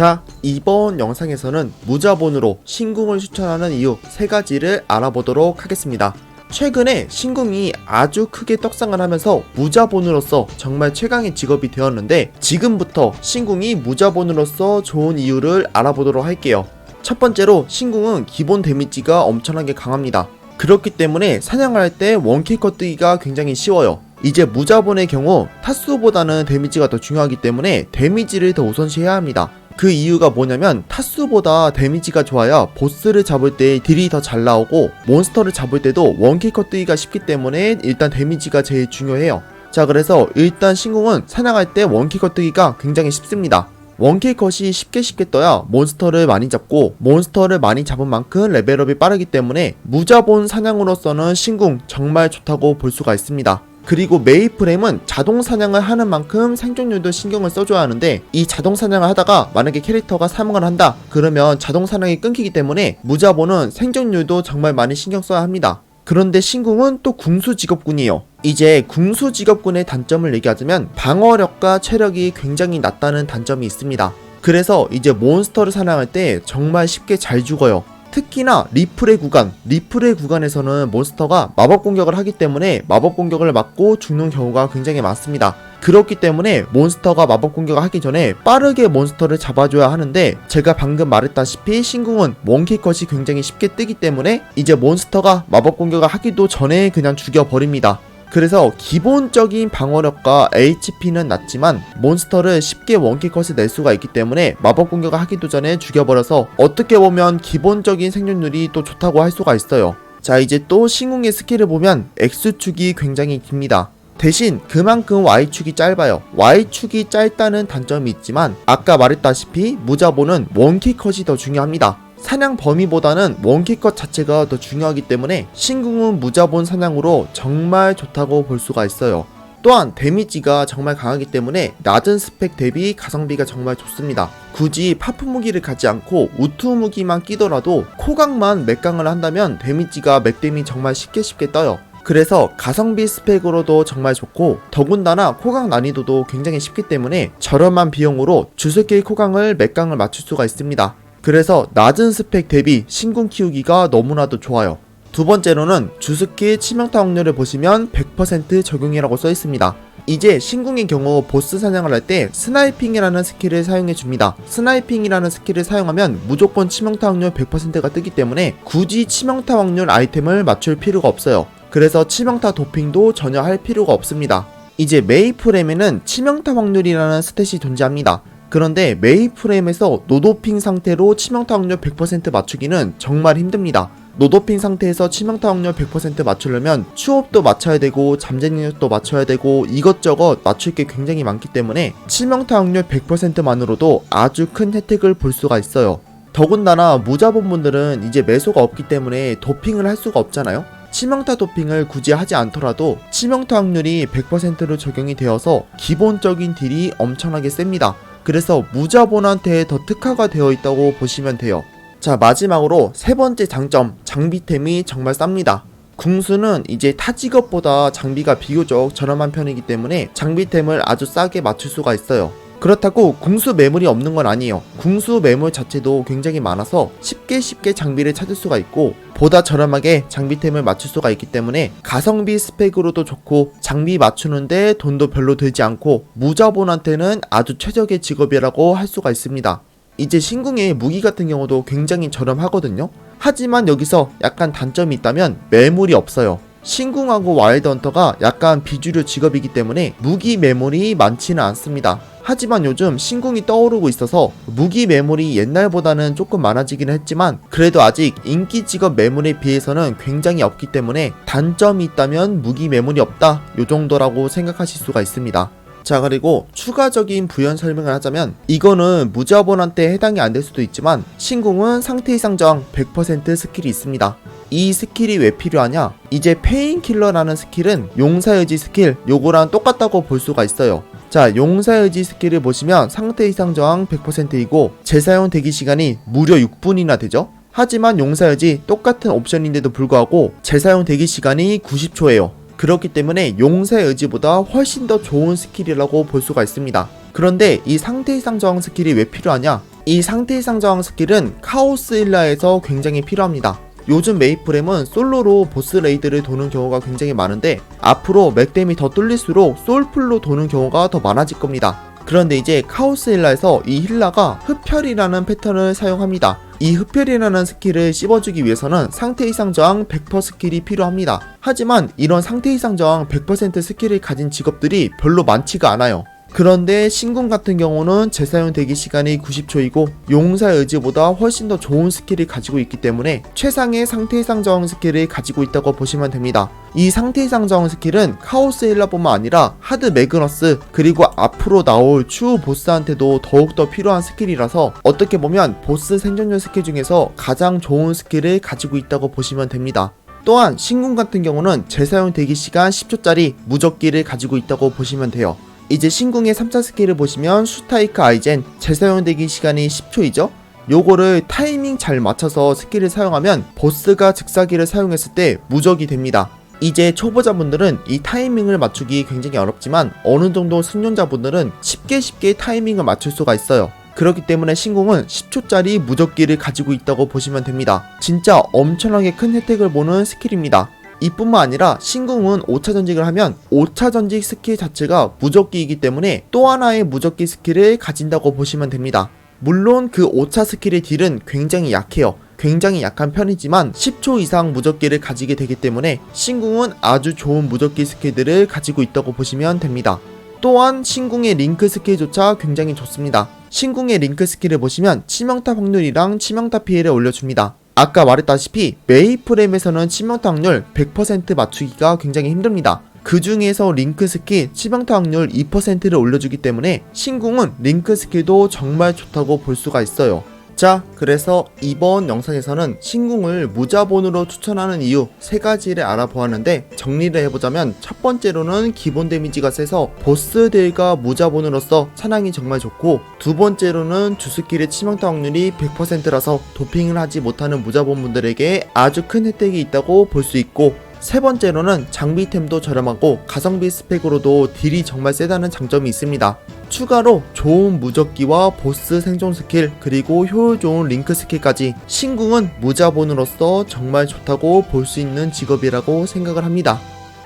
자, 이번 영상에서는 무자본으로 신궁을 추천하는 이유 세 가지를 알아보도록 하겠습니다. 최근에 신궁이 아주 크게 떡상을 하면서 무자본으로서 정말 최강의 직업이 되었는데 지금부터 신궁이 무자본으로서 좋은 이유를 알아보도록 할게요. 첫 번째로 신궁은 기본 데미지가 엄청나게 강합니다. 그렇기 때문에 사냥할 때 원킬컷 뜨기가 굉장히 쉬워요. 이제 무자본의 경우 타수보다는 데미지가 더 중요하기 때문에 데미지를 더 우선시해야 합니다. 그 이유가 뭐냐면 타수보다 데미지가 좋아야 보스를 잡을 때 딜이 더 잘 나오고 몬스터를 잡을 때도 원킬컷 뜨기가 쉽기 때문에 일단 데미지가 제일 중요해요. 자 그래서 일단 신궁은 사냥할 때 원킬컷 뜨기가 굉장히 쉽습니다. 원킬 컷이 쉽게 쉽게 떠야 몬스터를 많이 잡고 몬스터를 많이 잡은 만큼 레벨업이 빠르기 때문에 무자본 사냥으로서는 신궁 정말 좋다고 볼 수가 있습니다. 그리고 메이프렘은 자동 사냥을 하는 만큼 생존율도 신경을 써줘야 하는데 이 자동 사냥을 하다가 만약에 캐릭터가 사망을 한다 그러면 자동 사냥이 끊기기 때문에 무자본은 생존율도 정말 많이 신경 써야 합니다. 그런데 신궁은 또 궁수 직업군이에요. 이제 궁수 직업군의 단점을 얘기하자면 방어력과 체력이 굉장히 낮다는 단점이 있습니다. 그래서 이제 몬스터를 사냥할 때 정말 쉽게 잘 죽어요. 특히나 리플의 구간, 리플의 구간에서는 몬스터가 마법 공격을 하기 때문에 마법 공격을 맞고 죽는 경우가 굉장히 많습니다. 그렇기 때문에 몬스터가 마법 공격을 하기 전에 빠르게 몬스터를 잡아줘야 하는데 제가 방금 말했다시피 신궁은 원킬컷이 굉장히 쉽게 뜨기 때문에 이제 몬스터가 마법 공격을 하기도 전에 그냥 죽여버립니다. 그래서 기본적인 방어력과 HP는 낮지만 몬스터를 쉽게 원킬컷을 낼 수가 있기 때문에 마법 공격을 하기도 전에 죽여버려서 어떻게 보면 기본적인 생존율이 또 좋다고 할 수가 있어요. 자 이제 또 신궁의 스킬을 보면 X축이 굉장히 깁니다. 대신 그만큼 Y축이 짧아요. Y축이 짧다는 단점이 있지만 아까 말했다시피 무자본은 원킬컷이 더 중요합니다. 사냥 범위보다는 원킬컷 자체가 더 중요하기 때문에 신궁은 무자본 사냥으로 정말 좋다고 볼 수가 있어요. 또한 데미지가 정말 강하기 때문에 낮은 스펙 대비 가성비가 정말 좋습니다. 굳이 파프 무기를 갖지 않고 우투 무기만 끼더라도 코각만 맥강을 한다면 데미지가 맥댐이 정말 쉽게 쉽게 떠요. 그래서 가성비 스펙으로도 정말 좋고 더군다나 코강 난이도도 굉장히 쉽기 때문에 저렴한 비용으로 주스킬 코강을 맥강을 맞출 수가 있습니다. 그래서 낮은 스펙 대비 신궁 키우기가 너무나도 좋아요. 두 번째로는 주스킬 치명타 확률을 보시면 100% 적용이라고 써 있습니다. 이제 신궁의 경우 보스 사냥을 할 때 스나이핑이라는 스킬을 사용해 줍니다. 스나이핑이라는 스킬을 사용하면 무조건 치명타 확률 100%가 뜨기 때문에 굳이 치명타 확률 아이템을 맞출 필요가 없어요. 그래서 치명타 도핑도 전혀 할 필요가 없습니다. 이제 메이프렘에는 치명타 확률이라는 스탯이 존재합니다. 그런데 메이프렘에서 노도핑 상태로 치명타 확률 100% 맞추기는 정말 힘듭니다. 노도핑 상태에서 치명타 확률 100% 맞추려면 추업도 맞춰야 되고 잠재능력도 맞춰야 되고 이것저것 맞출 게 굉장히 많기 때문에 치명타 확률 100%만으로도 아주 큰 혜택을 볼 수가 있어요. 더군다나 무자본분들은 이제 매소가 없기 때문에 도핑을 할 수가 없잖아요. 치명타 도핑을 굳이 하지 않더라도 치명타 확률이 100%로 적용이 되어서 기본적인 딜이 엄청나게 셉니다. 그래서 무자본한테 더 특화가 되어 있다고 보시면 돼요. 자, 마지막으로 세 번째 장점, 장비템이 정말 쌉니다. 궁수는 이제 타 직업보다 장비가 비교적 저렴한 편이기 때문에 장비템을 아주 싸게 맞출 수가 있어요. 그렇다고 궁수 매물이 없는 건 아니에요. 궁수 매물 자체도 굉장히 많아서 쉽게 쉽게 장비를 찾을 수가 있고 보다 저렴하게 장비템을 맞출 수가 있기 때문에 가성비 스펙으로도 좋고 장비 맞추는데 돈도 별로 들지 않고 무자본한테는 아주 최적의 직업이라고 할 수가 있습니다. 이제 신궁의 무기 같은 경우도 굉장히 저렴하거든요. 하지만 여기서 약간 단점이 있다면 매물이 없어요. 신궁하고 와일드 헌터가 약간 비주류 직업이기 때문에 무기 매물이 많지는 않습니다. 하지만 요즘 신궁이 떠오르고 있어서 무기 매물이 옛날보다는 조금 많아지기는 했지만 그래도 아직 인기 직업 매물에 비해서는 굉장히 없기 때문에 단점이 있다면 무기 매물이 없다 요 정도라고 생각하실 수가 있습니다. 자 그리고 추가적인 부연 설명을 하자면 이거는 무자본한테 해당이 안 될 수도 있지만 신궁은 상태 이상 저항 100% 스킬이 있습니다. 이 스킬이 왜 필요하냐? 이제 페인킬러라는 스킬은 용사의지 스킬 요거랑 똑같다고 볼 수가 있어요. 자, 용사의지 스킬을 보시면 상태 이상 저항 100%이고 재사용 대기 시간이 무려 6분이나 되죠. 하지만 용사의지 똑같은 옵션인데도 불구하고 재사용 대기 시간이 90초예요. 그렇기 때문에 용사의 의지보다 훨씬 더 좋은 스킬이라고 볼 수가 있습니다. 그런데 이 상태 이상 저항 스킬이 왜 필요하냐? 이 상태 이상 저항 스킬은 카오스 일라에서 굉장히 필요합니다. 요즘 메이플엠은 솔로로 보스 레이드를 도는 경우가 굉장히 많은데 앞으로 맥댐이 더 뚫릴수록 솔플로 도는 경우가 더 많아질 겁니다. 그런데 이제 카오스 힐라에서 이 힐라가 흡혈이라는 패턴을 사용합니다. 이 흡혈이라는 스킬을 씹어주기 위해서는 상태 이상 저항 100% 스킬이 필요합니다. 하지만 이런 상태 이상 저항 100% 스킬을 가진 직업들이 별로 많지가 않아요. 그런데 신궁 같은 경우는 재사용 대기 시간이 90초이고 용사의 의지보다 훨씬 더 좋은 스킬을 가지고 있기 때문에 최상의 상태 이상 저항 스킬을 가지고 있다고 보시면 됩니다. 이 상태 이상 저항 스킬은 카오스 힐라뿐만 아니라 하드 매그너스 그리고 앞으로 나올 추후 보스한테도 더욱더 필요한 스킬이라서 어떻게 보면 보스 생존율 스킬 중에서 가장 좋은 스킬을 가지고 있다고 보시면 됩니다. 또한 신궁 같은 경우는 재사용 대기 시간 10초짜리 무적기를 가지고 있다고 보시면 돼요. 이제 신궁의 3차 스킬을 보시면 슈타이크 아이젠 재사용 대기 시간이 10초이죠? 요거를 타이밍 잘 맞춰서 스킬을 사용하면 보스가 즉사기를 사용했을 때 무적이 됩니다. 이제 초보자분들은 이 타이밍을 맞추기 굉장히 어렵지만 어느 정도 승용자분들은 쉽게 쉽게 타이밍을 맞출 수가 있어요. 그렇기 때문에 신궁은 10초짜리 무적기를 가지고 있다고 보시면 됩니다. 진짜 엄청나게 큰 혜택을 보는 스킬입니다. 이뿐만 아니라 신궁은 5차 전직을 하면 5차 전직 스킬 자체가 무적기이기 때문에 또 하나의 무적기 스킬을 가진다고 보시면 됩니다. 물론 그 5차 스킬의 딜은 굉장히 약해요. 굉장히 약한 편이지만 10초 이상 무적기를 가지게 되기 때문에 신궁은 아주 좋은 무적기 스킬들을 가지고 있다고 보시면 됩니다. 또한 신궁의 링크 스킬조차 굉장히 좋습니다. 신궁의 링크 스킬을 보시면 치명타 확률이랑 치명타 피해를 올려줍니다. 아까 말했다시피 메이프렘에서는 치명타 확률 100% 맞추기가 굉장히 힘듭니다. 그 중에서 링크 스킬 치명타 확률 2%를 올려주기 때문에 신궁은 링크 스킬도 정말 좋다고 볼 수가 있어요. 자, 그래서 이번 영상에서는 신궁을 무자본으로 추천하는 이유 세 가지를 알아보았는데 정리를 해보자면 첫 번째로는 기본 데미지가 세서 보스 딜과 무자본으로서 사냥이 정말 좋고 두 번째로는 주스킬의 치명타 확률이 100%라서 도핑을 하지 못하는 무자본 분들에게 아주 큰 혜택이 있다고 볼 수 있고 세 번째로는 장비템도 저렴하고 가성비 스펙으로도 딜이 정말 세다는 장점이 있습니다. 추가로 좋은 무적기와 보스 생존 스킬 그리고 효율 좋은 링크 스킬까지 신궁은 무자본으로서 정말 좋다고 볼 수 있는 직업이라고 생각을 합니다.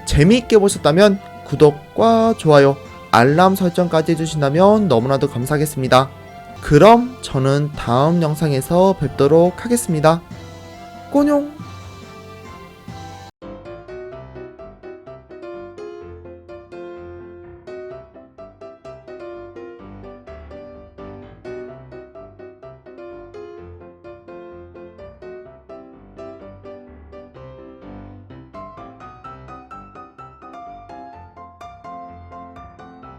재미있게 보셨다면 구독과 좋아요, 알람 설정까지 해주신다면 너무나도 감사하겠습니다. 그럼 저는 다음 영상에서 뵙도록 하겠습니다. 꼬뇽!